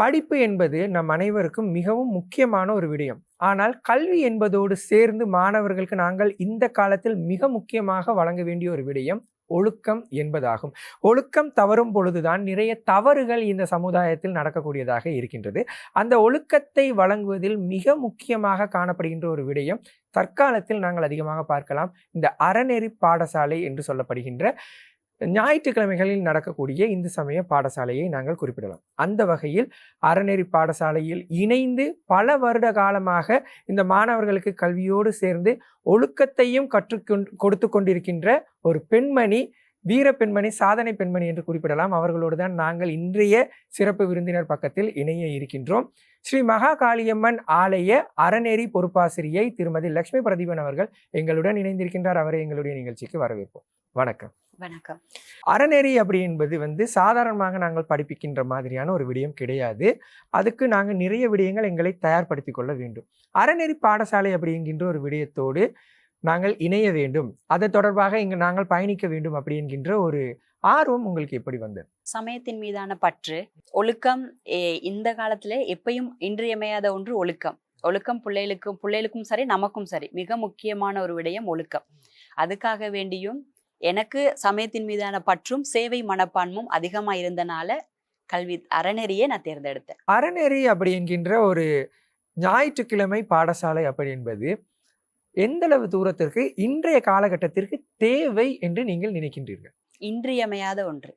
படிப்பு என்பது நம் அனைவருக்கும் மிகவும் முக்கியமான ஒரு விடயம். ஆனால் கல்வி என்பதோடு சேர்ந்து மாணவர்களுக்கு நாங்கள் இந்த காலத்தில் மிக முக்கியமாக வழங்க வேண்டிய ஒரு விடயம் ஒழுக்கம் என்பதாகும். ஒழுக்கம் தவறும் பொழுதுதான் நிறைய தவறுகள் இந்த சமுதாயத்தில் நடக்கக்கூடியதாக இருக்கின்றது. அந்த ஒழுக்கத்தை வழங்குவதில் மிக முக்கியமாக காணப்படுகின்ற ஒரு விடயம் தற்காலத்தில் நாங்கள் அதிகமாக பார்க்கலாம். இந்த அறநெறி பாடசாலை என்று சொல்லப்படுகின்ற ஞாயிற்றுக்கிழமைகளில் நடக்கக்கூடிய இந்து சமய பாடசாலையை நாங்கள் குறிப்பிடலாம். அந்த வகையில் அறநெறி பாடசாலையில் இணைந்து பல வருட காலமாக இந்த மாணவர்களுக்கு கல்வியோடு சேர்ந்து ஒழுக்கத்தையும் கற்றுக்கொண்டு கொடுத்து கொண்டிருக்கின்ற ஒரு பெண்மணி வீர பெண்மணி சாதனை பெண்மணி என்று குறிப்பிடலாம். அவர்களோடு தான் நாங்கள் இன்றைய சிறப்பு விருந்தினர் பக்கத்தில் இணைய இருக்கின்றோம். ஸ்ரீ மகா காளியம்மன் ஆலய அறநெறி பொறுப்பாசிரியை திருமதி லட்சுமி பிரதீபன் அவர்கள் எங்களுடன் இணைந்திருக்கின்றார். அவரை எங்களுடைய நிகழ்ச்சிக்கு வரவேற்போம். வணக்கம். வணக்கம். அறநெறி அப்படி என்பது வந்து சாதாரணமாக நாங்கள் படிப்பிக்கின்ற மாதிரியான ஒரு விடயம் கிடையாது. அதுக்கு நாங்கள் நிறைய விடயங்கள் எங்களை தயார்படுத்திக் கொள்ள வேண்டும். அறநெறி பாடசாலை அப்படிங்கின்ற ஒரு விடயத்தோடு நாங்கள் இணைய வேண்டும். அது தொடர்பாக இங்கு நாங்கள் பயணிக்க வேண்டும் அப்படி என்கின்ற ஒரு ஆர்வம் உங்களுக்கு எப்படி வந்தது? சமயத்தின் மீதான பற்று ஒழுக்கம் இந்த காலத்துல எப்பயும் இன்றியமையாத ஒன்று ஒழுக்கம். ஒழுக்கம் பிள்ளைகளுக்கும் பிள்ளைகளுக்கும் சரி நமக்கும் சரி. மிக முக்கியமான ஒரு விடயம் ஒழுக்கம். அதுக்காக வேண்டியும் எனக்கு சமயத்தின் மீதான பற்றும் சேவை மனப்பான்மும் அதிகமா இருந்தனால கல்வி அறநெறியே நான் தேர்ந்தெடுத்தேன். அறநெறி அப்படி என்கின்ற ஒரு ஞாயிற்றுக்கிழமை பாடசாலை அப்படி என்பது எந்தளவு தூரத்திற்கு இன்றைய காலகட்டத்திற்கு தேவை என்று நீங்கள் நினைக்கின்றீர்கள்? இன்றியமையாத ஒன்று.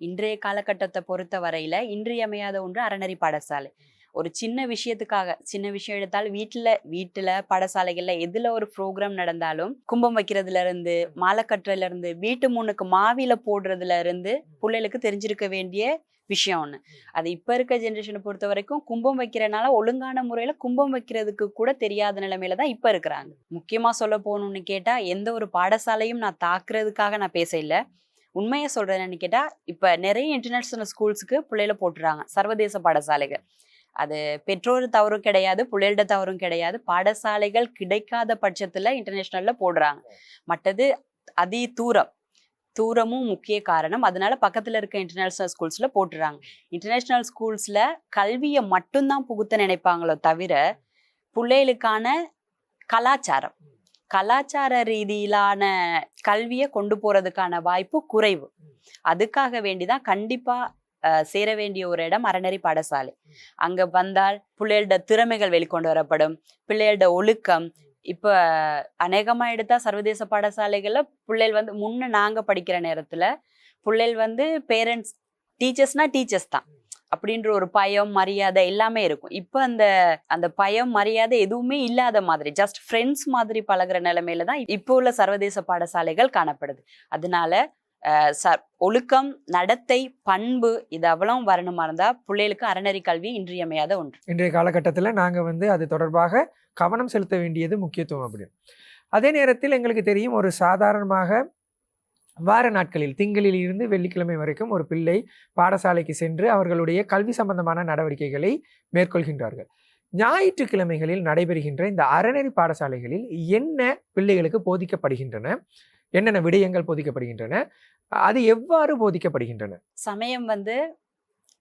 இன்றைய காலகட்டத்தை பொறுத்த வரையில இன்றியமையாத ஒன்று அறநெறி பாடசாலை. ஒரு சின்ன விஷயத்துக்காக சின்ன விஷயம் எடுத்தால் வீட்டுல வீட்டுல பாடசாலைகள்ல எதுல ஒரு ப்ரோக்ராம் நடந்தாலும் கும்பம் வைக்கிறதுல இருந்து மாலை கட்டுறதுல இருந்து வீட்டு முன்னுக்கு மாவில போடுறதுல இருந்து பிள்ளைகளுக்கு தெரிஞ்சிருக்க வேண்டிய விஷயம் ஒண்ணு. அது இப்ப இருக்க ஜென்ரேஷனை பொறுத்த வரைக்கும் கும்பம் வைக்கிறனால ஒழுங்கான முறையில கும்பம் வைக்கிறதுக்கு கூட தெரியாத நிலைமையில தான் இப்ப இருக்கிறாங்க. முக்கியமா சொல்ல போகணும்னு கேட்டா எந்த ஒரு பாடசாலையும் நான் தாக்குறதுக்காக நான் பேச இல்ல. உண்மையை சொல்றேன்னு கேட்டா இப்ப நிறைய இன்டர்நேஷனல் ஸ்கூல்ஸ்க்கு பிள்ளைகளை போட்டுறாங்க. சர்வதேச பாடசாலைகள். அது பெற்றோர் தவறும் கிடையாது பிள்ளைகளோட தவறும் கிடையாது. பாடசாலைகள் கிடைக்காத பட்சத்துல இன்டர்நேஷனல்ல போடுறாங்க. மற்றது அதி தூரம். தூரமும் முக்கிய காரணம். அதனால பக்கத்துல இருக்க இன்டர்நேஷனல் ஸ்கூல்ஸ்ல போட்டுறாங்க. இன்டர்நேஷனல் ஸ்கூல்ஸ்ல கல்வியை மட்டும்தான் புகுத்த நினைப்பாங்களோ தவிர பிள்ளைகளுக்கான கலாச்சாரம். கலாச்சார ரீதியிலான கல்வியை கொண்டு போறதுக்கான வாய்ப்பு குறைவு. அதுக்காக வேண்டிதான் கண்டிப்பா அஹ், சேர வேண்டிய ஒரு இடம் அறநெறி பாடசாலை. அங்க வந்தால் பிள்ளைகளோட திறமைகள் வெளிக்கொண்டு வரப்படும். பிள்ளைகளோட ஒழுக்கம். இப்ப அநேகமா எடுத்தா சர்வதேச பாடசாலைகள்ல பிள்ளைகள் வந்து முன்ன நாங்க படிக்கிற நேரத்துல பிள்ளைகள் வந்து பேரண்ட்ஸ் டீச்சர்ஸ்னா டீச்சர்ஸ் தான். அப்படின்ற ஒரு பயம் மரியாதை எல்லாமே இருக்கும். இப்போ அந்த அந்த பயம் மரியாதை எதுவுமே இல்லாத மாதிரி ஜஸ்ட் ஃப்ரெண்ட்ஸ் மாதிரி பழகுற நிலைமையில தான் இப்போ உள்ள சர்வதேச பாடசாலைகள் காணப்படுது. அதனால ச ஒழுக்கம் நடத்தை பண்பு இது அவ்வளவு வரணுமா இருந்தால் பிள்ளைகளுக்கு அறநெறி கல்வி இன்றியமையாத ஒன்று. இன்றைய காலகட்டத்தில் நாங்கள் வந்து அது தொடர்பாக கவனம் செலுத்த வேண்டியது முக்கியத்துவம் அப்படி அதே நேரத்தில் எங்களுக்கு தெரியும் ஒரு சாதாரணமாக வார நாட்களில் திங்களில் இருந்து வெள்ளிக்கிழமை வரைக்கும் ஒரு பிள்ளை பாடசாலைக்கு சென்று அவர்களுடைய கல்வி சம்பந்தமான நடவடிக்கைகளை மேற்கொள்கின்றார்கள். ஞாயிற்றுக்கிழமைகளில் நடைபெறுகின்ற இந்த அறநெறி பாடசாலைகளில் என்ன பிள்ளைகளுக்கு போதிக்கப்படுகின்றன? என்னென்ன விடயங்கள் போதிக்கப்படுகின்றன அது எவ்வாறு போதிக்கப்படுகின்றன? சமயம் வந்து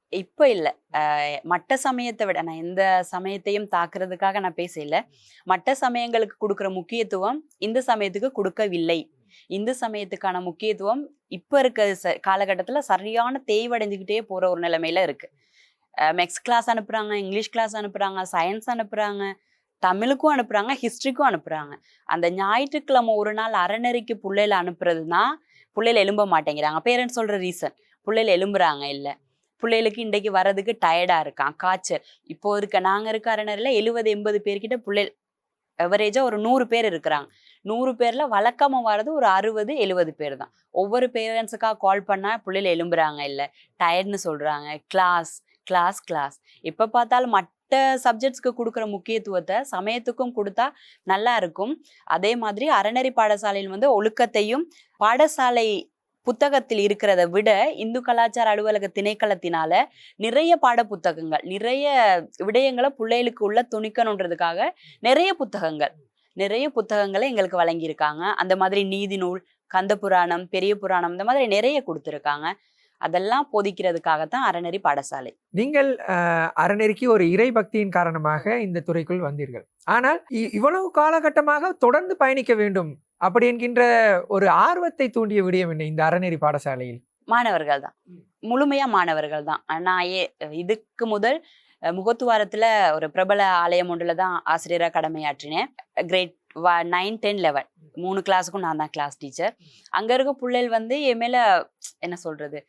இப்போ இல்லை. மற்ற சமயத்தை விட நான் எந்த சமயத்தையும் தாக்குறதுக்காக நான் பேச மற்ற சமயங்களுக்கு கொடுக்குற முக்கியத்துவம் இந்த சமயத்துக்கு கொடுக்கவில்லை. இந்து சமயத்துக்கான முக்கியத்துவம் இப்போ இருக்க ச- காலகட்டத்தில் சரியான தேய்வடைஞ்சுக்கிட்டே போகிற ஒரு நிலைமையில இருக்கு. மெக்ஸ் கிளாஸ் அனுப்புகிறாங்க இங்கிலீஷ் கிளாஸ் அனுப்புகிறாங்க சயின்ஸ் அனுப்புகிறாங்க தமிழுக்கும் அனுப்புகிறாங்க ஹிஸ்ட்ரிக்கும் அனுப்புகிறாங்க அந்த ஞாயிற்றுக்கிழமை ஒரு நாள் அறநெறிக்கு பிள்ளையில அனுப்புறதுனா பிள்ளையில எழும்ப மாட்டேங்கிறாங்க. பேரண்ட்ஸ் சொல்ற ரீசன் பிள்ளையில எழும்புறாங்க இல்லை. பிள்ளைகளுக்கு இன்றைக்கு வர்றதுக்கு டயர்டாக இருக்கான் காய்ச்சல். இப்போ இருக்க நாங்கள் இருக்க அரணரில் எழுபது எண்பது பேர்கிட்ட பிள்ளை எவரேஜாக ஒரு நூறு பேர் இருக்கிறாங்க. நூறு பேரில் வழக்கமாக வர்றது ஒரு அறுபது எழுபது பேர் தான். ஒவ்வொரு பேரண்ட்ஸுக்காக கால் பண்ணால் பிள்ளைகள் எழும்புறாங்க இல்லை. டயர்ட்னு சொல்கிறாங்க கிளாஸ் கிளாஸ் கிளாஸ். எப்போ பார்த்தாலும் மற்ற சப்ஜெக்ட்ஸ்க்கு கொடுக்குற முக்கியத்துவத்தை சமயத்துக்கும் கொடுத்தா நல்லா இருக்கும். அதே மாதிரி அறநெறி பாடசாலையில் வந்து ஒழுக்கத்தையும் பாடசாலை புத்தகத்தில் இருக்கிறத விட இந்து கலாச்சார அலுவலக திணைக்களத்தினால நிறைய பாட புத்தகங்கள் நிறைய விடயங்களை பிள்ளைகளுக்கு உள்ள துணிக்கணுன்றதுக்காக நிறைய புத்தகங்கள் நிறைய புத்தகங்களை எங்களுக்கு வழங்கியிருக்காங்க. அந்த மாதிரி நீதி நூல் கந்த புராணம் பெரிய புராணம் இந்த மாதிரி நிறைய கொடுத்துருக்காங்க. அதெல்லாம் போதிக்கிறதுக்காகத்தான் அறநெறி பாடசாலை. நீங்கள் அறநெறிக்கு ஒரு இறை பக்தியின் காரணமாக இந்த துறைக்குள் வந்தீர்கள். ஆனால் இவ்வளவு காலகட்டமாக தொடர்ந்து பயணிக்க வேண்டும் அப்படி என்கின்ற ஒரு ஆர்வத்தை தூண்டிய விடயம் என்ன இந்த அறநெறி பாடசாலையில்? மாணவர்கள் தான். முழுமையா மாணவர்கள் தான். நான் ஏ இதுக்கு முதல் முகத்துவாரத்துல ஒரு பிரபல ஆலயம் ஒன்றுல தான் ஆசிரியரா கடமையாற்றினேன். Grade nine ten eleven. மூணு கிளாஸுக்கும் நான் தான் கிளாஸ் டீச்சர். அங்க இருக்க பிள்ளைகள் வந்து என் மேல என்ன சொல்றது?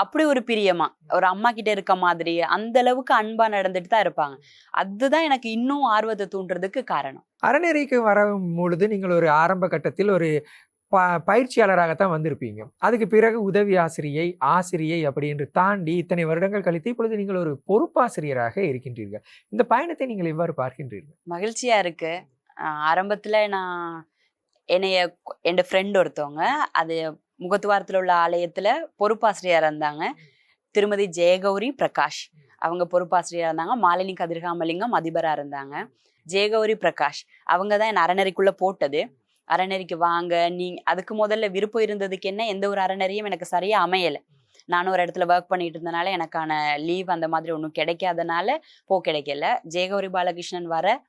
அப்படி ஒரு பிரியமா ஒரு அம்மா கிட்ட இருக்க மாதிரி அந்த அளவுக்கு அன்பா நடந்துட்டு தான் இருப்பாங்க. அதுதான் எனக்கு இன்னும் ஆர்வத்தை தூண்டுறதுக்கு காரணம். அறநெறிக்கு வரும் பொழுது நீங்கள் ஒரு ஆரம்ப கட்டத்தில் ஒரு ப பயிற்சியாளராகத்தான் வந்திருப்பீங்க. அதுக்கு பிறகு உதவி ஆசிரியை ஆசிரியை அப்படி என்று தாண்டி இத்தனை வருடங்கள் கழித்து இப்பொழுது நீங்கள் ஒரு பொறுப்பாசிரியராக இருக்கின்றீர்கள். இந்த பயணத்தை நீங்கள் எவ்வாறு பார்க்கின்றீர்கள்? மகிழ்ச்சியா இருக்கு. ஆரம்பத்துல நான் என்னைய என் ஃப்ரெண்ட் ஒருத்தவங்க அது முகத்துவாரத்துல உள்ள ஆலயத்துல பொறுப்பாசிரியரா இருந்தாங்க. திருமதி ஜெயகௌரி பிரகாஷ். அவங்க பொறுப்பாசிரியரா இருந்தாங்க. மாலினி கதிர்காமலிங்கம் அதிபரா இருந்தாங்க. ஜெயகௌரி பிரகாஷ். அவங்க தான் என் அறநெறிக்குள்ள போட்டது. அறநெறிக்கு வாங்க நீ அதுக்கு முதல்ல விருப்பம் இருந்ததுக்கு என்ன எந்த ஒரு அறநெறியும் எனக்கு சரியா அமையல. நானும் ஒரு இடத்துல ஒர்க் பண்ணிட்டு இருந்தனால எனக்கான லீவ் அந்த மாதிரி ஒன்றும் கிடைக்காதனால போ கிடைக்கல. ஜெயகௌரி பாலகிருஷ்ணன் வர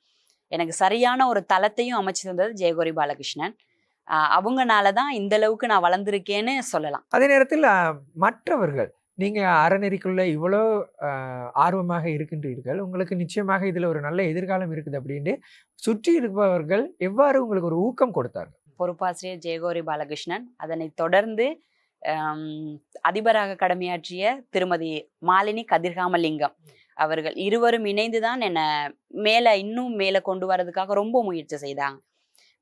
எனக்கு சரியான ஒரு தளத்தையும் அமைச்சு தந்தது ஜெயகௌரி பாலகிருஷ்ணன். அவங்கனால தான் இந்த அளவுக்கு நான் வளர்ந்துருக்கேன்னு சொல்லலாம். அதே நேரத்தில் மற்றவர்கள் நீங்க அறநெறிக்குள்ள இவ்வளோ ஆர்வமாக இருக்கின்றீர்கள். உங்களுக்கு நிச்சயமாக இதுல ஒரு நல்ல எதிர்காலம் இருக்குது அப்படின்ட்டு சுற்றி இருப்பவர்கள் எவ்வாறு உங்களுக்கு ஒரு ஊக்கம் கொடுத்தார்கள்? பொறுப்பாசிரியர் ஜெயகௌரி பாலகிருஷ்ணன் அதனை தொடர்ந்து அதிபராக கடமையாற்றிய திருமதி மாலினி கதிர்காமலிங்கம் அவர்கள் இருவரும் இணைந்து தான் என்னை மேலே இன்னும் மேலே கொண்டு வரதுக்காக ரொம்ப முயற்சி செய்தாங்க.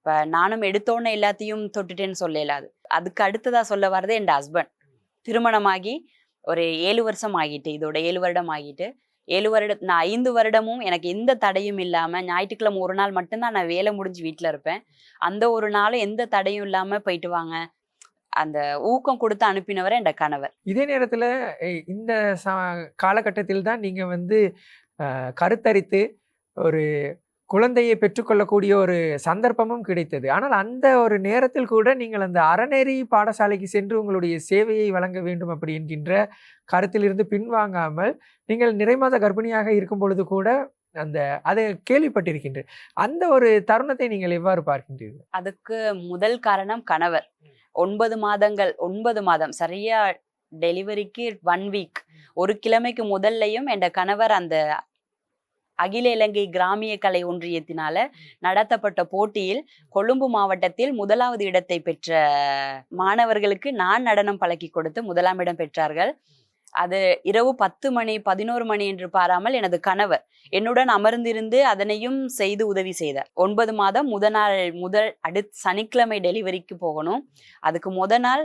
இப்போ நானும் எடுத்தோன்னே எல்லாத்தையும் தொட்டுட்டேன்னு சொல்லலாது அதுக்கு அடுத்ததா சொல்ல வர்றது என் ஹஸ்பண்ட் திருமணமாகி ஒரு ஏழு வருஷம் ஆகிட்டு இதோட ஏழு வருடம் ஆகிட்டு ஏழு வருட நான் ஐந்து வருடமும் எனக்கு எந்த தடையும் இல்லாமல் ஞாயிற்றுக்கிழமை ஒரு நாள் மட்டும்தான் நான் வேலை முடிஞ்சு வீட்டில் இருப்பேன். அந்த ஒரு நாளும் எந்த தடையும் இல்லாமல் போயிட்டு வாங்க. அந்த ஊக்கம் கொடுத்து அனுப்பினவர் என் கணவர். இதே நேரத்தில் இந்த ச காலகட்டத்தில் தான் நீங்கள் வந்து கருத்தரித்து ஒரு குழந்தையை பெற்றுக்கொள்ளக்கூடிய ஒரு சந்தர்ப்பமும் கிடைத்தது. ஆனால் அந்த ஒரு நேரத்தில் கூட நீங்கள் அந்த அறநெறி பாடசாலைக்கு சென்று உங்களுடைய சேவையை வழங்க வேண்டும் அப்படி என்கின்ற கருத்திலிருந்து பின்வாங்காமல் நீங்கள் நிறைமாத கர்ப்பிணியாக இருக்கும் பொழுது கூட அந்த அதை கேள்விப்பட்டிருக்கின்றேன் அந்த ஒரு தருணத்தை நீங்கள் எவ்வாறு பார்க்கின்றீர்கள்? அதுக்கு முதல் காரணம் கணவர். ஒன்பது மாதங்கள் ஒன்பது மாதம் சரியா டெலிவரிக்கு ஒன் வீக். ஒரு கிழமைக்கு முதல்லையும் என் கணவர் அந்த அகில இலங்கை கிராமிய கலை ஒன்றியத்தினால நடத்தப்பட்ட போட்டியில் கொழும்பு மாவட்டத்தில் முதலாவது இடத்தை பெற்ற மாணவர்களுக்கு நான் நடனம் பழக்கி கொடுத்து முதலாம் இடம் பெற்றார்கள். அது இரவு பத்து மணி பதினோரு மணி என்று பாராமல் எனது கணவர் என்னுடன் அமர்ந்திருந்து அதனையும் செய்து உதவி செய்தார். ஒன்பது மாதம் முத நாள் முதல் அடுத் சனிக்கிழமை டெலிவரிக்கு போகணும். அதுக்கு முத நாள்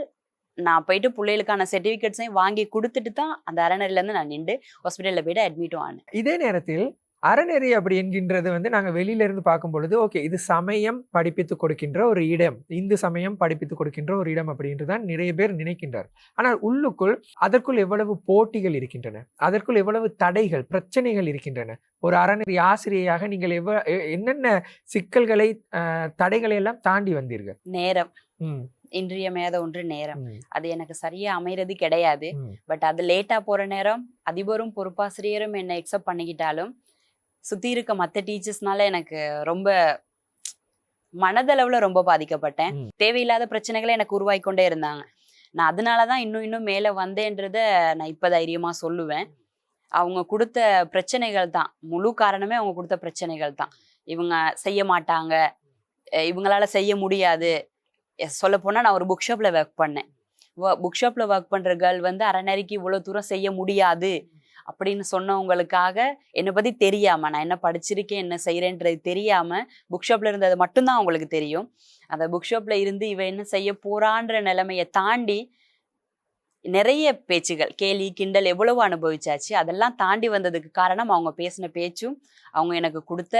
நான் போயிட்டு பிள்ளைகளுக்கான சர்டிஃபிகேட்ஸையும் வாங்கி கொடுத்துட்டு தான் அந்த அறநெறிலேருந்து நான் நின்று ஹாஸ்பிட்டலில் போயிட்டு அட்மிட்டும் ஆனேன். இதே நேரத்தில் அறநெறி அப்படி என்கின்றது வந்து நாங்கள் வெளியில இருந்து பார்க்கும் பொழுது ஓகே இது சமயம் படிப்பித்து கொடுக்கின்ற ஒரு இடம் இந்து சமயம் படிப்பித்து கொடுக்கின்ற ஒரு இடம் அப்படின்று தான் நிறைய பேர் நினைக்கின்றார். ஆனால் உள்ளுக்குள் அதற்குள் எவ்வளவு போட்டிகள் இருக்கின்றன அதற்குள் எவ்வளவு தடைகள் பிரச்சனைகள் இருக்கின்றன ஒரு அறநெறி ஆசிரியையாக நீங்கள் எவ்வ என்னென்ன சிக்கல்களை அஹ், தடைகளை எல்லாம் தாண்டி வந்தீர்கள்? நேரம். இன்றியமையாத ஒன்று நேரம். அது எனக்கு சரியா அமைறது கிடையாது. பட் அது லேட்டா போற நேரம் அதிபரும் பொறுப்பாசிரியரும் என்னை எக்ஸப்ட் பண்ணிக்கிட்டாலும் சுத்தி இருக்க மற்ற டீச்சர்ஸ்னால எனக்கு ரொம்ப மனதளவுல ரொம்ப பாதிக்கப்பட்டேன். தேவையில்லாத பிரச்சனைகளை எனக்கு உருவாக்கி கொண்டே இருந்தாங்க. நான் அதனாலதான் இன்னும் இன்னும் மேல வந்தேன்றத நான் இப்ப தைரியமா சொல்லுவேன். அவங்க கொடுத்த பிரச்சனைகள் தான். முழு காரணமே அவங்க கொடுத்த பிரச்சனைகள் தான். இவங்க செய்ய மாட்டாங்க. இவங்களால செய்ய முடியாது. சொல்ல போனா நான் ஒரு புக் ஷாப்ல ஒர்க் பண்ணேன். புக் ஷாப்ல ஒர்க் பண்ற கேர்ள் வந்து அறநெறிக்கு இவ்வளவு தூரம் செய்ய முடியாது. அப்படின்னு சொன்னவங்களுக்காக என்னை பத்தி தெரியாம நான் என்ன படிச்சிருக்கேன் என்ன செய்யறேன்றது தெரியாம புக் ஷாப்ல இருந்தது மட்டும்தான் அவங்களுக்கு தெரியும். அந்த புக் ஷாப்ல இருந்து இவ என்ன செய்ய போறான்ற நிலைமையை தாண்டி நிறைய பேச்சுகள் கேலி கிண்டல் எவ்வளவோ அனுபவிச்சாச்சு. அதெல்லாம் தாண்டி வந்ததுக்கு காரணம் அவங்க பேசின பேச்சும் அவங்க எனக்கு கொடுத்த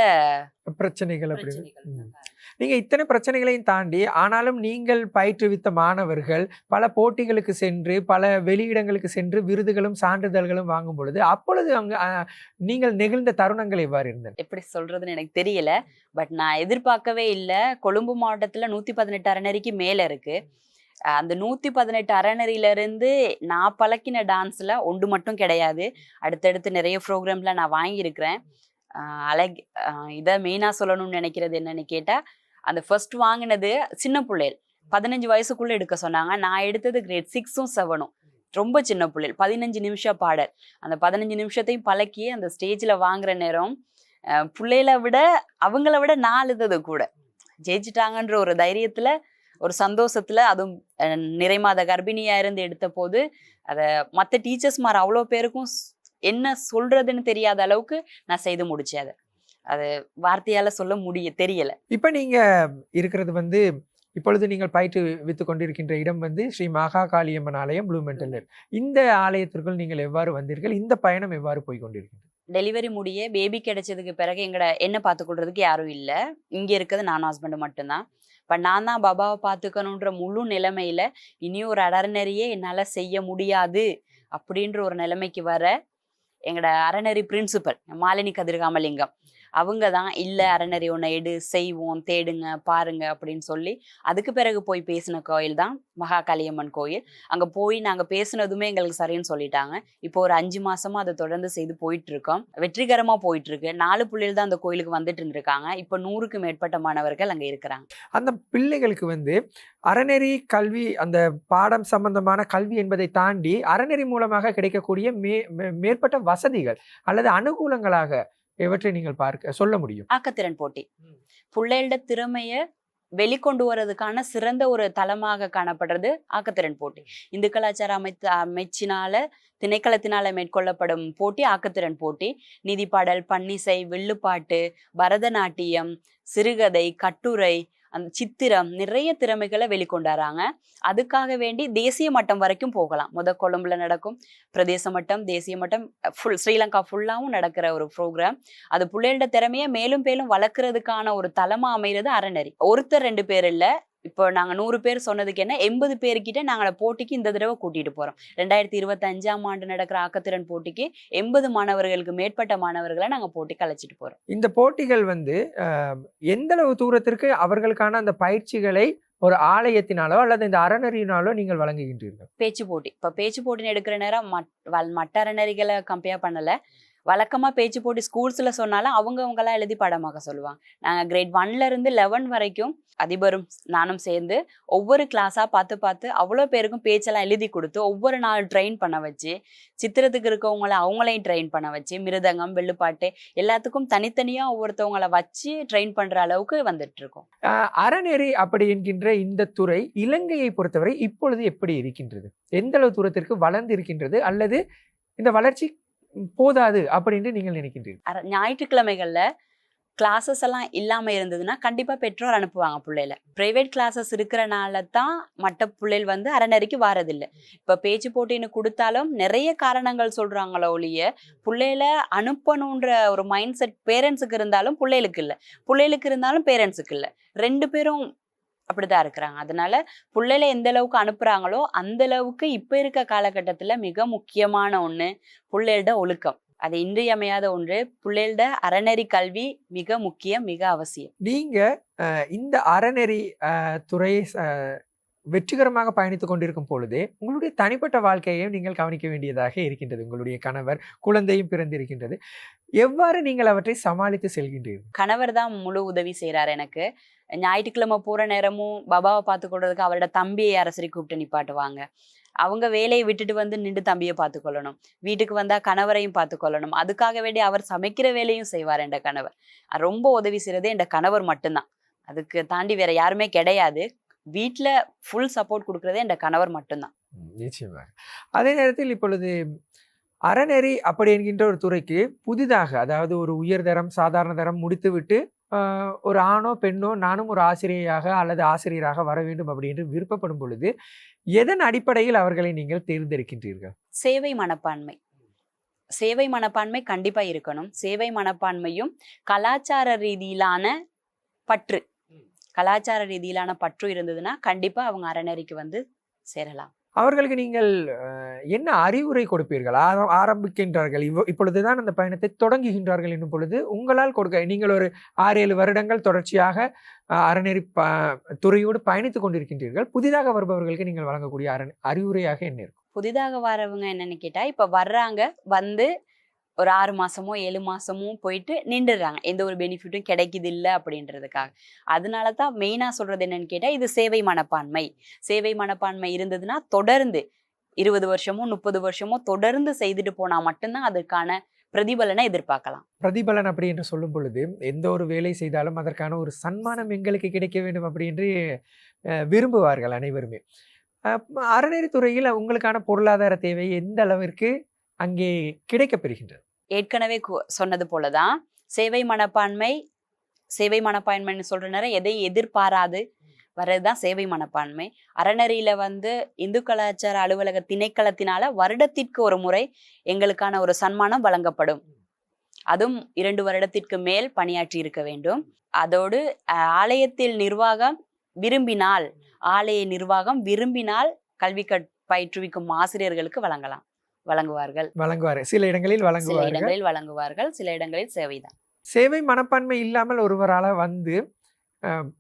பிரச்சனைகள் அப்படி. பிரச்சனைகள் ம். தான் காரணம். நீங்க இத்தனை பிரச்சனைகளையும் தாண்டி ஆனாலும் நீங்கள் பயிற்றுவித்த மாணவர்கள் பல போட்டிகளுக்கு சென்று பல வெளியிடங்களுக்கு சென்று விருதுகளும் சான்றிதழ்களும் வாங்கும் பொழுது அப்பொழுது அவங்க நீங்கள் நெகிழ்ந்த தருணங்கள் எவ்வாறு இருந்தன? எப்படி சொல்றதுன்னு எனக்கு தெரியல. பட் நான் எதிர்பார்க்கவே இல்லை. கொழும்பு மாவட்டத்துல நூத்தி பதினெட்டு அறநெறிக்கு மேல இருக்கு. அஹ் அந்த நூத்தி பதினெட்டு அறநெறியிலிருந்து நான் பழக்கின டான்ஸ்ல ஒன்று மட்டும் கிடையாது. அடுத்தடுத்து நிறைய ப்ரோக்ராம்ல நான் வாங்கியிருக்கிறேன். அழக் இதை மெயினாக சொல்லணும்னு நினைக்கிறது என்னன்னு கேட்டால் அந்த ஃபர்ஸ்ட் வாங்கினது சின்ன பிள்ளைகள் பதினஞ்சு வயசுக்குள்ள எடுக்க சொன்னாங்க. நான் எடுத்தது கிரேட் சிக்ஸும் செவனும் ரொம்ப சின்ன பிள்ளைகள் பதினஞ்சு நிமிஷம் பாடல். அந்த பதினஞ்சு நிமிஷத்தையும் பழக்கி அந்த ஸ்டேஜில் வாங்குற நேரம் பிள்ளைகளை விட அவங்கள விட நான் அழுதது கூட. ஜெயிச்சிட்டாங்கன்ற ஒரு தைரியத்தில் ஒரு சந்தோஷத்துல அதுவும் நிறைமாத கர்ப்பிணியா இருந்து எடுத்த போது அதை மற்ற டீச்சர்ஸ்மார் அவ்வளோ பேருக்கும் என்ன சொல்றதுன்னு தெரியாத அளவுக்கு நான் செய்து முடிச்சேன் அதை. அது வார்த்தையால சொல்ல முடிய தெரியல. இப்போ நீங்க இருக்கிறது வந்து இப்பொழுது நீங்கள் பயிற்று வித்து கொண்டிருக்கின்ற இடம் வந்து ஸ்ரீ மகா காளியம்மன் ஆலயம் ப்ளூ மென்டல் இந்த ஆலயத்திற்குள் நீங்கள் எவ்வாறு வந்தீர்கள்? இந்த பயணம் எவ்வாறு போய் கொண்டிருக்கின்றது? டெலிவரி முடிய பேபி கிடைச்சதுக்கு பிறகு எங்கட என்ன பார்த்துக்கொள்றதுக்கு யாரும் இல்லை. இங்க இருக்கிறது நானும் ஹஸ்பண்ட் மட்டும்தான். இப்போ நான் தான் பாபாவை பார்த்துக்கணுன்ற முழு நிலைமையில இனி ஒரு அறநெறியே என்னால செய்ய முடியாது அப்படின்ற ஒரு நிலைமைக்கு வர எங்களோட அறநெறி பிரின்சிபல் மாலினி கதிர்காமலிங்கம். அவங்க தான் இல்லை அறநெறி ஒன்று எடு செய்வோம் தேடுங்க பாருங்க அப்படின்னு சொல்லி அதுக்கு பிறகு போய் பேசின கோயில் தான் மகா காளியம்மன் கோயில். அங்கே போய் நாங்கள் பேசுனதுமே எங்களுக்கு சரின்னு சொல்லிட்டாங்க. இப்போ ஒரு அஞ்சு மாசமா அதை தொடர்ந்து செய்து போயிட்டு இருக்கோம் வெற்றிகரமாக போயிட்டு இருக்கு நாலு பிள்ளைகள் தான் அந்த கோயிலுக்கு வந்துட்டு இருந்திருக்காங்க. இப்போ நூறுக்கு மேற்பட்ட மாணவர்கள் அங்கே இருக்கிறாங்க. அந்த பிள்ளைகளுக்கு வந்து அறநெறி கல்வி அந்த பாடம் சம்பந்தமான கல்வி என்பதை தாண்டி அறநெறி மூலமாக கிடைக்கக்கூடிய மே மே- மேற்பட்ட வசதிகள் அல்லது அனுகூலங்களாக எவற்றை நீங்கள் பார்க்க சொல்ல முடியும். ஆக்கத்திறன் போட்டி. பிள்ளைகளோட திறமைய வெளிக்கொண்டு வர்றதுக்கான சிறந்த ஒரு தளமாக காணப்படுறது ஆக்கத்திறன் போட்டி. இந்து கலாச்சார அமைத்து அமைச்சினால திணைக்களத்தினால மேற்கொள்ளப்படும் போட்டி ஆக்கத்திறன் போட்டி. நீதிப்பாடல் பன்னிசை வில்லுப்பாட்டு பரதநாட்டியம் சிறுகதை கட்டுரை அந்த சித்திரம் நிறைய திறமைகளை வெளிக்கொண்டாராங்க. அதுக்காக வேண்டி தேசிய மட்டம் வரைக்கும் போகலாம். முத கொழும்புல நடக்கும் பிரதேச மட்டம் தேசிய மட்டம் ஃபுல் ஸ்ரீலங்கா ஃபுல்லாகவும் நடக்கிற ஒரு ப்ரோக்ராம் அது பிள்ளைகளோட திறமையை மேலும் மேலும் வளர்க்குறதுக்கான ஒரு தளமாக அமைகிறது அறநெறி. ஒருத்தர் ரெண்டு பேர் இல்லை இப்போ நாங்க நூறு பேர் சொன்னதுக்கு என்ன? எண்பது பேர்கிட்ட நாங்க போட்டிக்கு இந்த தடவை கூட்டிட்டு போறோம். ரெண்டாயிரத்தி இருபத்தி அஞ்சாம் ஆண்டு நடக்கிற ஆக்கத்திறன் போட்டிக்கு எண்பது மாணவர்களுக்கு மேற்பட்ட மாணவர்களை நாங்க போட்டிக்கு அழைச்சிட்டு போறோம். இந்த போட்டிகள் வந்து அஹ், எந்த அளவு தூரத்திற்கு அவர்களுக்கான அந்த பயிற்சிகளை ஒரு ஆலயத்தினாலோ அல்லது இந்த அறநெறியினாலோ நீங்கள் வழங்குகின்றீர்கள்? பேச்சு போட்டி. இப்போ பேச்சு போட்டின்னு எடுக்கிற நேரம் மட் மற்ற அறநெறிகளை கம்பேர் பண்ணல. வழக்கமாக பேச்சு போட்டி ஸ்கூல்ஸில் சொன்னாலும் அவங்க எழுதி பாடமாக சொல்லுவாங்க. நாங்கள் கிரேட் ஒன்ல இருந்து லெவன் வரைக்கும் அதிபரும் நானும் சேர்ந்து ஒவ்வொரு கிளாஸாக பார்த்து பார்த்து அவ்வளோ பேருக்கும் பேச்செல்லாம் எழுதி கொடுத்து ஒவ்வொரு நாள் ட்ரெயின் பண்ண வச்சு சித்திரத்துக்கு இருக்கவங்கள அவங்களையும் ட்ரெயின் பண்ண வச்சு மிருதங்கம் வெள்ளுப்பாட்டு எல்லாத்துக்கும் தனித்தனியாக ஒவ்வொருத்தவங்கள வச்சு ட்ரெயின் பண்ற அளவுக்கு வந்துட்டு இருக்கோம். அறநெறி அப்படி என்கின்ற இந்த துறை இலங்கையை பொறுத்தவரை இப்பொழுது எப்படி இருக்கின்றது? எந்த அளவு தூரத்திற்கு வளர்ந்து இருக்கின்றது அல்லது இந்த வளர்ச்சி போதாது அப்படின்ட்டு நீங்கள் நினைக்கின்றீர்கள். ஞாயிற்றுக்கிழமைகளில் கிளாஸஸ் எல்லாம் இல்லாமல் இருந்ததுன்னா கண்டிப்பாக பெற்றோர் அனுப்புவாங்க பிள்ளையில. ப்ரைவேட் கிளாஸஸ் இருக்கிறனால தான் மற்ற பிள்ளைகள் வந்து அறநெறிக்கு வாரதில்லை. இப்போ பேச்சு போட்டின்னு கொடுத்தாலும் நிறைய காரணங்கள் சொல்கிறாங்களோ ஒழிய பிள்ளையில அனுப்பணுன்ற ஒரு மைண்ட் செட் பேரண்ட்ஸுக்கு இருந்தாலும் பிள்ளைகளுக்கு இல்லை. பிள்ளைகளுக்கு இருந்தாலும் பேரண்ட்ஸுக்கு இல்லை. ரெண்டு பேரும் அப்படிதான் இருக்கிறாங்க. அதனால பிள்ளைல எந்த அளவுக்கு அனுப்புறாங்களோ அந்த அளவுக்கு இப்ப இருக்க காலகட்டத்துல மிக முக்கியமான ஒண்ணு பிள்ளைகளோட ஒழுக்கம். அது இன்றியமையாத ஒன்று. பிள்ளைகளோட அறநெறி கல்வி மிக முக்கியம் மிக அவசியம். நீங்க அஹ், இந்த அறநெறி துறையை துறை அஹ், வெற்றிகரமாக பயணித்துக் கொண்டிருக்கும் பொழுதே உங்களுடைய தனிப்பட்ட வாழ்க்கையையும் நீங்கள் கவனிக்க வேண்டியதாக இருக்கின்றது. உங்களுடைய கணவர் குழந்தையும் பிறந்திருக்கின்றது. எவ்வாறு நீங்கள் அவற்றை சமாளித்து செல்கின்றீர்கள்? கணவர் தான் முழு உதவி செய்றாரு எனக்கு. ஞாயிற்றுக்கிழமை போற நேரமும் பாபாவை பார்த்துக்கொள்றதுக்கு அவரோட தம்பியை அரசரி கூப்பிட்டு நிப்பாட்டுவாங்க. அவங்க வேலையை விட்டுட்டு வந்து நின்று தம்பியை பார்த்துக்கொள்ளணும் வீட்டுக்கு வந்தா கணவரையும் பார்த்துக்கொள்ளணும் அதுக்காக வேண்டி அவர் சமைக்கிற வேலையும் செய்வார் என்ற கணவர். ரொம்ப உதவி செய்யறது என்ற கணவர் மட்டும்தான். அதுக்கு தாண்டி வேற யாருமே கிடையாது. வீட்ல ஃபுல் சப்போர்ட் கொடுக்கறதே என்ற கணவர் மட்டும்தான். நிச்சயமாக. அதே நேரத்தில் இப்பொழுது அறநெறி அப்படி என்கின்ற ஒரு துறைக்கு புதிதாக அதாவது ஒரு உயர்தரம் சாதாரண தரம் முடித்துவிட்டு ஒரு ஆணோ பெண்ணோ நானும் ஒரு ஆசிரியையாக அல்லது ஆசிரியராக வர வேண்டும் அப்படின்னு விருப்பப்படும் பொழுது எதன் அடிப்படையில் அவர்களை நீங்கள் தேர்ந்தெடுக்கின்றீர்கள்? சேவை மனப்பான்மை. சேவை மனப்பான்மை கண்டிப்பா இருக்கணும். சேவை மனப்பான்மையும் கலாச்சார ரீதியிலான பற்று. கலாச்சார ரீதியிலான பற்று இருந்ததுன்னா கண்டிப்பா அவங்க அறநெறிக்கு வந்து சேரலாம். அவர்களுக்கு நீங்கள் என்ன அறிவுரை கொடுப்பீர்கள்? ஆரம்பிக்கின்றார்கள். இவ் இப்பொழுதுதான் அந்த பயணத்தை தொடங்குகின்றார்கள் என்னும் பொழுது உங்களால் கொடுக்க நீங்கள் ஒரு ஆறு ஏழு வருடங்கள் தொடர்ச்சியாக அறநெறி ப துறையோடு பயணித்துக் கொண்டிருக்கின்றீர்கள். புதிதாக வருபவர்களுக்கு நீங்கள் வழங்கக்கூடிய அரண் அறிவுரையாக என்ன இருக்கும்? புதிதாக வரவங்க என்னன்னு கேட்டால் இப்போ வர்றாங்க வந்து ஒரு ஆறு மாசமோ ஏழு மாசமோ போயிட்டு நின்றுடுறாங்க எந்த ஒரு பெனிஃபிட்டும் கிடைக்குது இல்லை அப்படின்றதுக்காக. அதனால தான் மெயினாக சொல்றது என்னன்னு கேட்டால் இது சேவை மனப்பான்மை. சேவை மனப்பான்மை இருந்ததுன்னா தொடர்ந்து இருபது வருஷமோ முப்பது வருஷமோ தொடர்ந்து செய்துட்டு போனா மட்டும்தான் அதற்கான பிரதிபலனை எதிர்பார்க்கலாம். பிரதிபலன் அப்படி என்று சொல்லும் பொழுது எந்த ஒரு வேலை செய்தாலும் அதற்கான ஒரு சன்மானம் எங்களுக்கு கிடைக்க வேண்டும் அப்படி என்று விரும்புவார்கள் அனைவருமே. அறநெறித்துறையில் உங்களுக்கான பொருளாதார தேவை எந்த அளவிற்கு அங்கே கிடைக்கப்பெறுகின்றது? ஏற்கனவே சொன்னது போலதான் சேவை மனப்பான்மை சேவை மனப்பான்மைன்னு சொல்ற நேரம் எதையும் எதிர்பாராது? வர்றதுதான் சேவை மனப்பான்மை. அறநெறியில வந்து இந்து கலாச்சார அலுவலக திணைக்களத்தினால வருடத்திற்கு ஒரு முறை எங்களுக்கான ஒரு சன்மானம் வழங்கப்படும். அதுவும் இரண்டு வருடத்திற்கு மேல் பணியாற்றி இருக்க வேண்டும். அதோடு ஆலயத்தில் நிர்வாகம் விரும்பினால் ஆலய நிர்வாகம் விரும்பினால் கல்வி கற் பயிற்றுவிக்கும் ஆசிரியர்களுக்கு வழங்கலாம். வழங்குவார்கள். வழங்குவார். சில இடங்களில் சில வழங்குவார்கள். இடங்களில் வழங்குவார்கள். சில இடங்களில் சேவைதான். சேவை மனப்பான்மை இல்லாமல் ஒருவரால் வந்து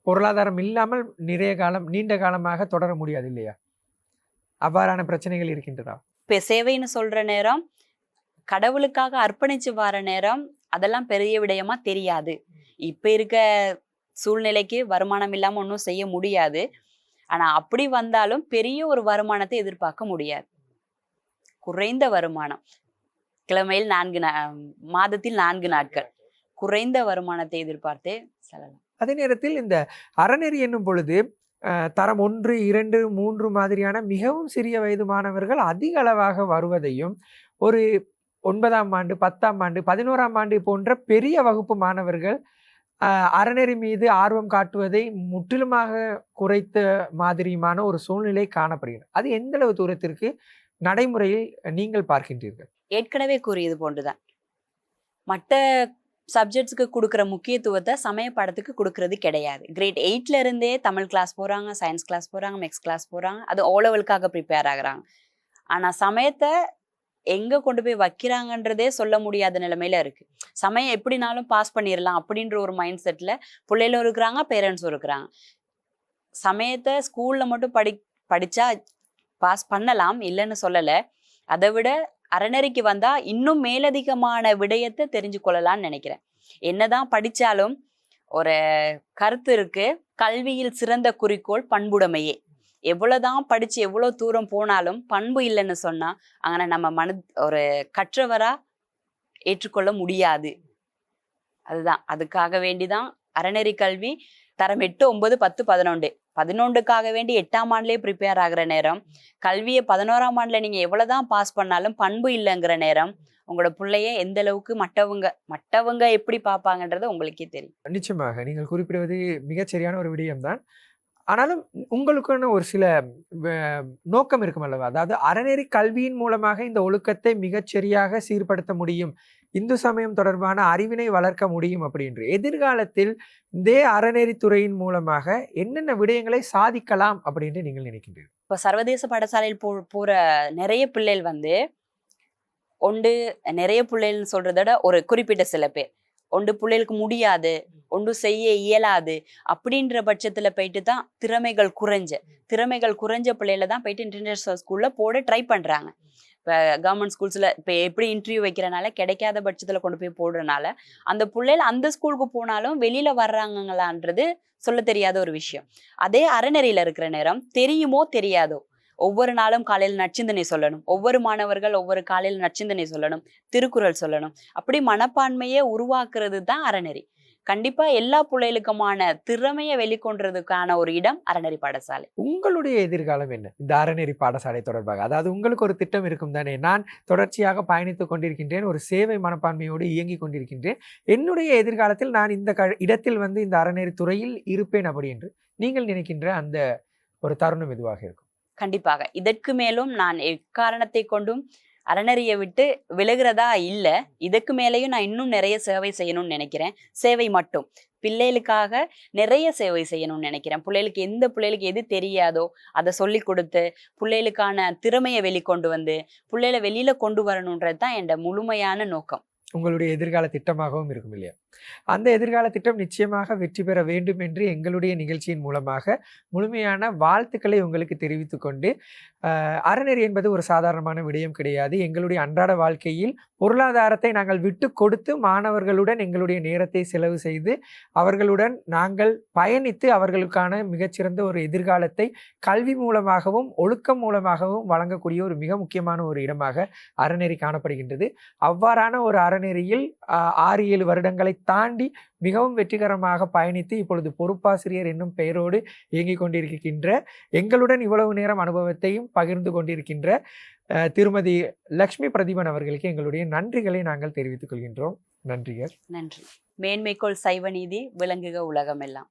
பொருளாதாரம் இல்லாமல் நிறைய காலம் நீண்ட காலமாக தொடர முடியாது இல்லையா? அவ்வாறான பிரச்சனைகள் இருக்கின்றதா? இப்போ சேவைன்னு சொல்ற நேரம் கடவுளுக்காக அர்ப்பணிச்சு வர நேரம் அதெல்லாம் பெரிய விடயமா தெரியாது. இப்ப இருக்க சூழ்நிலைக்கு வருமானம் இல்லாம ஒன்றும் செய்ய முடியாது. ஆனா அப்படி வந்தாலும் பெரிய ஒரு வருமானத்தை எதிர்பார்க்க முடியாது. குறைந்த வருமானம். கிழமையில் நான்கு நா- மாதத்தில் நான்கு நாட்கள். குறைந்த வருமானத்தை எதிர்பார்த்து செல்லலாம். அதே நேரத்தில் இந்த அறநெறி என்னும் பொழுது தரம் ஒன்று இரண்டு மூன்று மாதிரியான மிகவும் சிறிய வயது மாணவர்கள் அதிக அளவாக வருவதையும் ஒரு ஒன்பதாம் ஆண்டு பத்தாம் ஆண்டு பதினோராம் ஆண்டு போன்ற பெரிய வகுப்பு மாணவர்கள் அறநெறி மீது ஆர்வம் காட்டுவதை முற்றிலுமாக குறைத்த மாதிரியுமான ஒரு சூழ்நிலை காணப்படுகிறது. அது எந்தளவு தூரத்திற்கு நடைமுறையில் நீங்கள் பார்க்கின்றீர்கள். ஏற்கனவே கூறியது போன்றுதான். மற்ற சப்ஜெக்ட்ஸ்க்கு கொடுக்குற முக்கியத்துவத்தை சமய படத்துக்கு கொடுக்கறது கிடையாது. கிரேட் எயிட்ல இருந்தே தமிழ் கிளாஸ் போகிறாங்க சயின்ஸ் கிளாஸ் போகிறாங்க மேக்ஸ் கிளாஸ் போகிறாங்க அது ஓலவலுக்காக ப்ரிப்பேர் ஆகுறாங்க. ஆனால் சமயத்தை எங்கே கொண்டு போய் வைக்கிறாங்கன்றதே சொல்ல முடியாத நிலைமையில இருக்கு. சமயம் எப்படினாலும் பாஸ் பண்ணிடலாம் அப்படின்ற ஒரு மைண்ட் செட்டில் பிள்ளைகளும் இருக்கிறாங்க பேரண்ட்ஸும் இருக்கிறாங்க. சமயத்தை ஸ்கூலில் மட்டும் படி படித்தா பாஸ் பண்ணலாம் இல்லைன்னு சொல்லலை. அதை விட அறநெறிக்கு வந்தா இன்னும் மேலதிகமான விடயத்தை தெரிஞ்சு கொள்ளலாம்னு நினைக்கிறேன். என்னதான் படிச்சாலும் ஒரு கருத்து இருக்கு. கல்வியில் சிறந்த குறிக்கோள் பண்புடைமையே. எவ்வளவுதான் படிச்சு எவ்வளவு தூரம் போனாலும் பண்பு இல்லைன்னு சொன்னா அங்கே நம்ம மனு ஒரு கற்றவரா ஏற்றுக்கொள்ள முடியாது. அதுதான். அதுக்காக வேண்டிதான் அறநெறி கல்வி தரம் எட்டு ஒன்பது பத்து பதினொன்று. பதினொன்றுக்காக வேண்டி எட்டாம் ஆண்டுலேயே ப்ரிப்பேர் ஆகுற நேரம் கல்வியை பதினோராம் ஆண்டில் நீங்கள் எவ்வளோதான் பாஸ் பண்ணாலும் பண்பு இல்லைங்கிற நேரம் உங்களோட பிள்ளைய எந்த அளவுக்கு மற்றவங்க மற்றவங்க எப்படி பார்ப்பாங்கன்றது உங்களுக்கே தெரியும். நிச்சயமாக நீங்கள் குறிப்பிடுவது மிகச்சரியான ஒரு ஒரு விடயம்தான். ஆனாலும் உங்களுக்கான ஒரு சில நோக்கம் இருக்கும் அல்லவா? அதாவது அறநெறி கல்வியின் மூலமாக இந்த ஒழுக்கத்தை மிகச்சரியாக சீர்படுத்த முடியும் இந்து சமயம் தொடர்பான அறிவினை வளர்க்க முடியும் அப்படின்று எதிர்காலத்தில் இதே அறநெறித்துறையின் மூலமாக என்னென்ன விடயங்களை சாதிக்கலாம் அப்படின்ட்டு நீங்கள் நினைக்கின்றீர்கள்? இப்போ சர்வதேச பாடசாலையில் போ போகிற நிறைய பிள்ளைகள் வந்து ஒன்று நிறைய பிள்ளைகள்னு சொல்கிறத விட ஒரு குறிப்பிட்ட சில பேர். ஒன்று பிள்ளைகளுக்கு முடியாது ஒன்று செய்ய இயலாது அப்படின்ற பட்சத்தில் போயிட்டு தான் திறமைகள் குறைஞ்ச திறமைகள் குறைஞ்ச பிள்ளைகள தான் போயிட்டு இன்டர்நேஷனல் ஸ்கூலில் போட ட்ரை பண்ணுறாங்க இப்போ கவர்மெண்ட் ஸ்கூல்ஸில் இப்போ எப்படி இன்டர்வியூ வைக்கிறனால கிடைக்காத பட்சத்தில் கொண்டு போய் போடுறனால அந்த பிள்ளைகள் அந்த ஸ்கூலுக்கு போனாலும் வெளியில் வர்றாங்கங்களான்றது சொல்ல தெரியாத ஒரு விஷயம். அதே அறநெறியில இருக்கிற நேரம் தெரியுமோ தெரியாதோ ஒவ்வொரு நாளும் காலையில் நச்சிந்தனை சொல்லணும். ஒவ்வொரு மாணவர்கள் ஒவ்வொரு காலையில் நச்சிந்தனை சொல்லணும். திருக்குறள் சொல்லணும். அப்படி மனப்பான்மையை உருவாக்குறது தான் அறநெறி. கண்டிப்பா எல்லா பிள்ளைகளுக்குமான திறமையை வெளிக்கொண்டதுக்கான ஒரு இடம் அறநெறி பாடசாலை. உங்களுடைய எதிர்காலம் என்ன? இந்த அறநெறி பாடசாலை தொடர்பாக. அதாவது உங்களுக்கு ஒரு திட்டம் இருக்கும் தானே? நான் தொடர்ச்சியாக பயணித்துக் கொண்டிருக்கின்றேன் ஒரு சேவை மனப்பான்மையோடு இயங்கிக் கொண்டிருக்கின்றேன். என்னுடைய எதிர்காலத்தில் நான் இந்த க இடத்தில் வந்து இந்த அறநெறி துறையில் இருப்பேன் அப்படி என்று நீங்கள் நினைக்கின்ற அந்த ஒரு தருணம் எதுவாக இருக்கும்? கண்டிப்பாக. இதற்கு மேலும் நான் எக்காரணத்தை கொண்டும் அறநெறியை விட்டு விலகுறதா இல்லை. இதுக்கு மேலேயும் நான் இன்னும் நிறைய சேவை செய்யணும்னு நினைக்கிறேன். சேவை மட்டும். பிள்ளைகளுக்காக நிறைய சேவை செய்யணும்னு நினைக்கிறேன். பிள்ளைகளுக்கு எந்த பிள்ளைகளுக்கு எது தெரியாதோ அதை சொல்லி கொடுத்து பிள்ளைகளுக்கான திறமையை வெளிக்கொண்டு வந்து பிள்ளைகளை வெளியில கொண்டு வரணுன்றது தான் என்னோட முழுமையான நோக்கம். உங்களுடைய எதிர்கால திட்டமாகவும் இருக்கும் இல்லையா? அந்த எதிர்கால திட்டம் நிச்சயமாக வெற்றி பெற வேண்டும் என்று எங்களுடைய நிகழ்ச்சியின் மூலமாக முழுமையான வாழ்த்துக்களை உங்களுக்கு தெரிவித்து கொண்டு அறநெறி என்பது ஒரு சாதாரணமான விடயம் கிடையாது. எங்களுடைய அன்றாட வாழ்க்கையில் பொருளாதாரத்தை நாங்கள் விட்டு கொடுத்து மாணவர்களுடன் எங்களுடைய நேரத்தை செலவு செய்து அவர்களுடன் நாங்கள் பயணித்து அவர்களுக்கான மிகச்சிறந்த ஒரு எதிர்காலத்தை கல்வி மூலமாகவும் ஒழுக்கம் மூலமாகவும் வழங்கக்கூடிய ஒரு மிக முக்கியமான ஒரு இடமாக அறநெறி காணப்படுகின்றது. அவ்வாறான ஒரு அறநெறியில் ஆறு ஏழு வருடங்களை தாண்டி மிகவும் வெற்றிகரமாக பயணித்து இப்பொழுது பொறுப்பாசிரியர் என்னும் பெயரோடு இயங்கிக் கொண்டிருக்கின்ற எங்களுடன் இவ்வளவு நேரம் அனுபவத்தையும் பகிர்ந்து கொண்டிருக்கின்ற திருமதி லக்ஷ்மி பிரதீபன் அவர்களுக்கு எங்களுடைய நன்றிகளை நாங்கள் தெரிவித்துக் கொள்கின்றோம். நன்றிகள். நன்றி. மேன்மைக்கோள் சைவநீதி விளங்குக உலகமெல்லாம்.